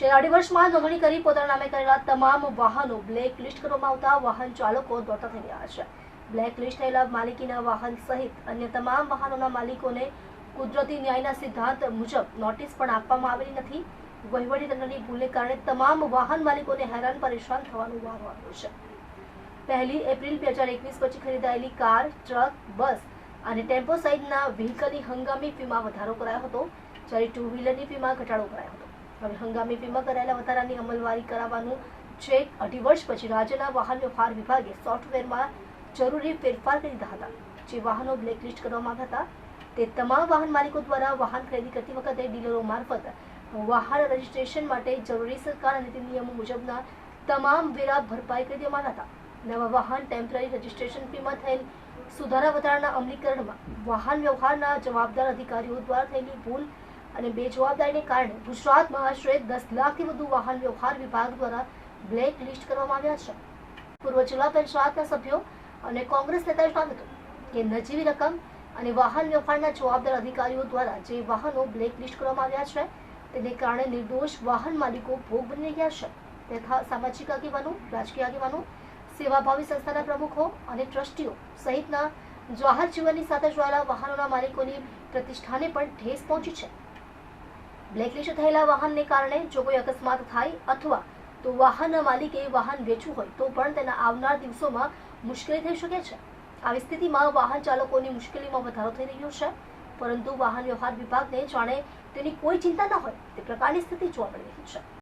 છેલ્લા અઢી વર્ષમાં નોંધણી કરી પોતાના નામે કરેલા તમામ વાહનો બ્લેક લિસ્ટ કરવામાં આવતા વાહન ચાલકો દોડતા થઈ રહ્યા છે. બ્લેક લિસ્ટ થયેલા માલિકીના વાહન સહિત અન્ય તમામ વાહનોના માલિકોને કુદરતી ન્યાયના સિદ્ધાંત મુજબ નોટિસ પણ આપવામાં આવેલી નથી. વહીવટીતંત્રની ભૂલને કારણે તમામ વાહન માલિકોને હેરાન પરેશાન થવાનો વારો આવ્યો છે. પહેલી એપ્રિલ બે હજાર એકવીસ પછી ખરીદાયેલી કાર, ટ્રક, બસ અને ટેમ્પો સહિતના વ્હીકલની હંગામી ફીમાં વધારો કરાયો હતો. જ્યારે ટુ વ્હીલરની ફીમાં ઘટાડો કરાયો હતો. હવે હંગામી વીમા કરાયેલા વધારાની અમલવારી કરાવવાનું છે. અઢી વર્ષ પછી રાજ્યના વાહન વ્યવહાર વિભાગે સોફ્ટવેરમાં જરૂરી ફેરફાર કરી દીધા હતા. જે વાહનો બ્લેકલિસ્ટ કરવામાં આવ્યા હતા. તે તમામ વાહન માલિકો દ્વારા વાહન ખરીદી કરતી વખતે ડીલરો મારફત વાહન રજીસ્ટ્રેશન માટે જરૂરી સરકાર અને નિયમો મુજબના તમામ વેરા ભરપાઈ કરી દેવામાં હતા. નવા વાહન ટેમ્પરરી રજીસ્ટ્રેશન ફીમાં થયેલ સુધારા વધારાના અમલીકરણમાં વાહન વ્યવહારના જવાબદાર અધિકારીઓ દ્વારા થયેલી ભૂલ અને બેજવાબદારીને કારણે ગુજરાતમાં આશરે દસ લાખથી વધુ વાહન વ્યવહાર વિભાગ દ્વારા બ્લેક લિસ્ટ કરવામાં આવ્યા છે. પૂર્વ જિલ્લા પંચાયતના સભ્યો અને કોંગ્રેસ નેતાએ જણાવ્યું હતું કે નજીવી રકમ અને વાહન વ્યવહારના જવાબદાર અધિકારીઓ દ્વારા જે વાહનો બ્લેક લિસ્ટ કરવામાં આવ્યા છે, તેને કારણે નિર્દોષ વાહન માલિકો ભોગ બની રહ્યા છે. તથા સામાજિક આગેવાનો, રાજકીય આગેવાનો, સેવાભાવી સંસ્થાના પ્રમુખો અને ટ્રસ્ટીઓ સહિતના જાહેર જીવનની સાથે જોડાયેલા વાહનોના માલિકોની પ્રતિષ્ઠાને પણ ઠેસ પહોંચી છે. બ્લેકલિસ્ટ થયેલા વાહનને કારણે જો કોઈ અકસ્માત થાય અથવા તો વાહનના માલિકે વાહન વેચવું હોય, તો પણ તેના આવનાર દિવસોમાં મુશ્કેલી થઈ શકે છે. આવી સ્થિતિમાં વાહન ચાલકોની મુશ્કેલીમાં વધારો થઈ રહ્યો છે. પરંતુ વાહન વ્યવહાર વિભાગને જાણે તેની કોઈ ચિંતા ન હોય તે પ્રકારની સ્થિતિ જોવા મળી રહી છે.